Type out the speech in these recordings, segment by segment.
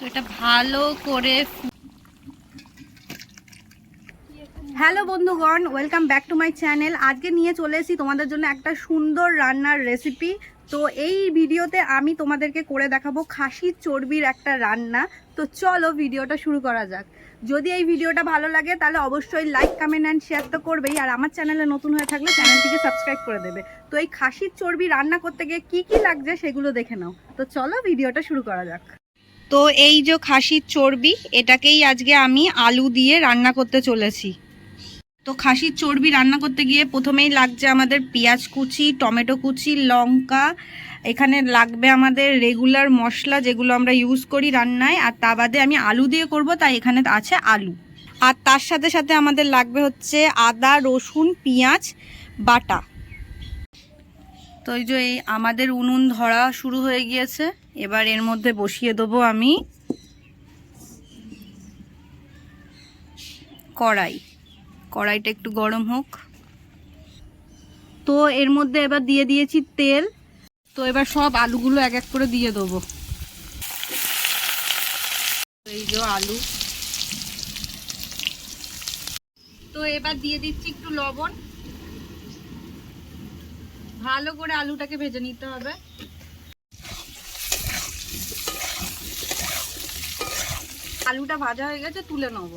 তো এটা ভালো করে হ্যালো বন্ধুগণ, welcome back to my channel. আজকে নিয়ে চলে এসেছি তোমাদের জন্য একটা সুন্দর রান্নার রেসিপি। তো এই ভিডিওতে আমি তোমাদেরকে করে দেখাবো খাসির চর্বির একটা রান্না। তো চলো ভিডিওটা শুরু করা যাক। যদি এই ভিডিওটা ভালো লাগে, তাহলে অবশ্যই লাইক কমেন্ট অ্যান্ড শেয়ার তো করবেই। আর আমার চ্যানেলে নতুন হয়ে থাকলে চ্যানেলটিকে সাবস্ক্রাইব করে দেবে। তো এই খাসির চর্বি রান্না করতে গিয়ে কী কী লাগছে সেগুলো দেখে নাও। তো চলো ভিডিওটা শুরু করা যাক। তো এই যে খাসির চর্বি, এটাকেই আজকে আমি আলু দিয়ে রান্না করতে চলেছি। তো খাসির চর্বি রান্না করতে গিয়ে প্রথমেই লাগছে আমাদের পেঁয়াজ কুচি, টমেটো কুচি, লঙ্কা, এখানে লাগবে আমাদের রেগুলার মশলা যেগুলো আমরা ইউজ করি রান্নায়, আর তা বাদে আমি আলু দিয়ে করব, তাই এখানে আছে আলু। আর তার সাথে সাথে আমাদের লাগবে হচ্ছে আদা, রসুন, পেঁয়াজ, বাটা। তো এই যে আমাদের উনুন ধরা শুরু হয়ে গিয়েছে। এবার এর মধ্যে বসিয়ে দেবো আমি কড়াই। কড়াইটা একটু গরম হোক। তো এর মধ্যে এবার দিয়ে দিয়েছি তেল। তো এবার সব আলুগুলো এক এক করে দিয়ে দেবো। এই যে আলু। তো এবার দিয়ে দিচ্ছি একটু লবণ। ভালো করে আলুটাকে ভেজে নিতে হবে। আলুটা ভাজা হয়ে গেছে, তুলে নেব।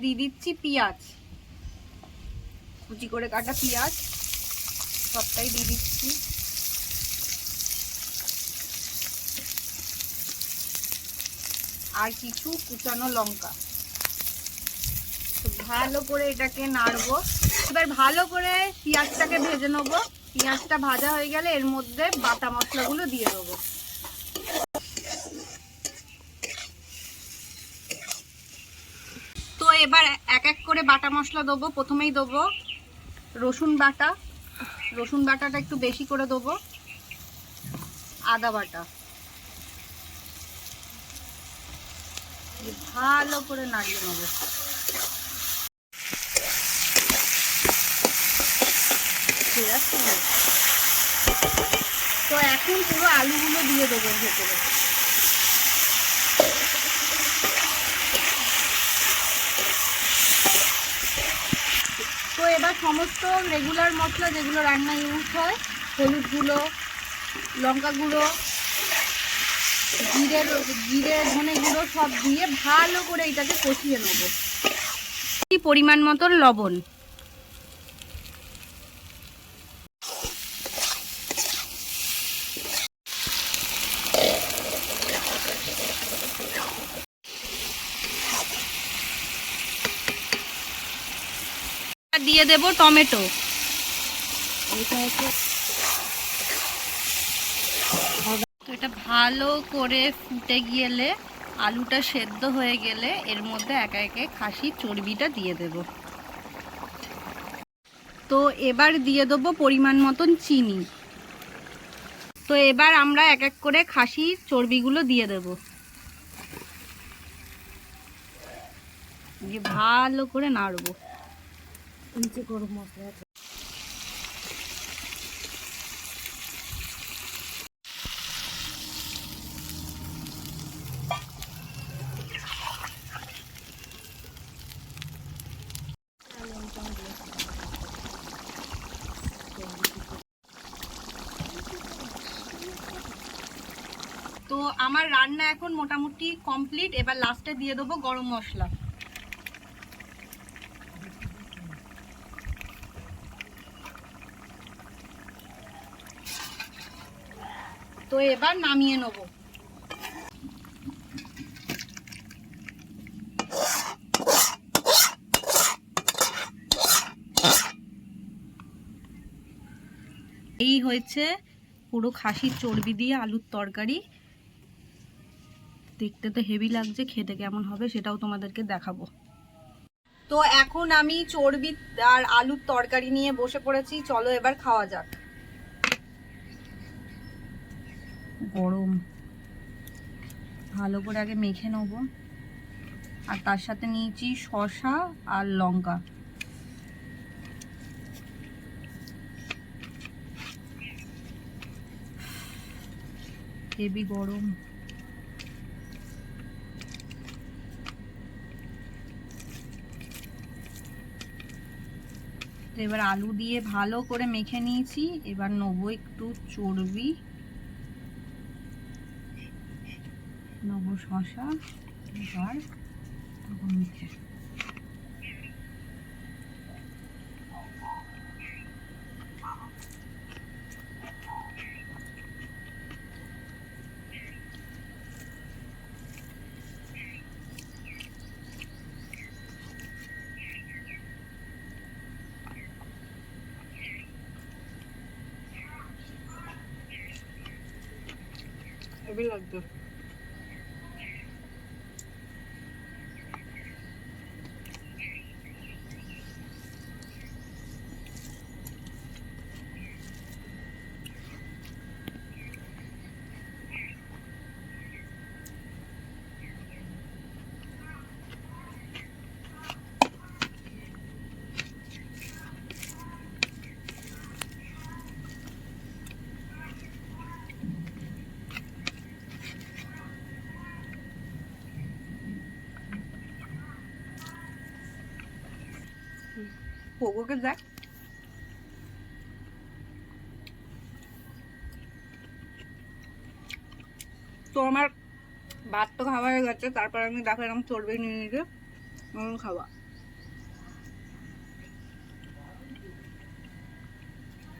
দিয়ে দিচ্ছি পেঁয়াজ। কুচি করে কাটা পেঁয়াজ, সবটাই দিয়ে দিচ্ছি। আর কিছু কুচানো লঙ্কা। ভালো করে এটাকে নাড়বো। এবার ভালো করে পেঁয়াজটাকে ভেজে নেব। পেঁয়াজটা ভাজা হয়ে গেলে এর মধ্যে বাটা মশলাগুলো দিয়ে দেবো। তো এবার এক এক করে বাটা মশলা দেবো। প্রথমেই দেবো রসুন বাটা। রসুন বাটাটা একটু বেশি করে দেবো। আদা বাটা। ভালো করে নাড়িয়ে নেব। আছে তো এখন পুরো আলুগুলো দিয়ে দেবো ভেতরে। তো এবার সমস্ত রেগুলার মশলা যেগুলো রান্না ইউজ হয়, হলুদ গুঁড়ো, লঙ্কা গুঁড়ো জিরে জিরে ধনে গুঁড়ো সব দিয়ে ভালো করে এটাকে কষিয়ে নেব। পরিমাণ মতন লবণ। দিয়ে দেব টমেটো। এটা ভালো করে ফুটে গেলে আলুটা সেদ্ধ হয়ে গেলে এর মধ্যে একা একে খাসি চর্বিটা দিয়ে দেব। তো এবার দিয়ে দেবো পরিমাণ মতন চিনি। তো এবার আমরা এক এক করে খাসির চর্বিগুলো দিয়ে দেব। ভালো করে নাড়বো। নিচে গরম মশলা আছে। তো আমার রান্না এখন মোটামুটি কমপ্লিট। এবার লাস্টে দিয়ে দেবো গরম মশলা। তো এবার নামিয়ে নেব। এই হয়েছে পুরো খাসির চর্বি দিয়ে আলুর তরকারি। দেখতে তো হেভি লাগছে, খেতে কেমন হবে সেটাও তোমাদেরকে দেখাবো। তো এখন আমি চর্বি আর আলুর তরকারি নিয়ে বসে পড়েছি, চলো এবার খাওয়া যাক। গরম। ভালো করে আগে মেখে নেব। আর তার সাথে নিয়েছি শশা আর লঙ্কা। হেভি গরম। এবার আলু দিয়ে ভালো করে মেখে নিয়েছি। এবার নেব একটু চর্বি। নেব শশা এবার হেভি লাগবে পোগোকে দেখ তো আমার ভাত তো খাওয়া হয়ে গেছে, তারপর আমি দেখো এরকম চর্বি নিয়ে নিয়ে খাওয়া।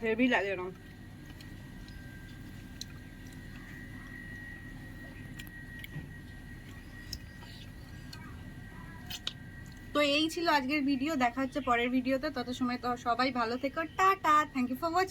হেভি লাগে এরকম। তো এই ছিল আজকের ভিডিও দেখা হচ্ছে পরের ভিডিওতে তত সময় তো সবাই ভালো থেকো। Tata. Thank you for watching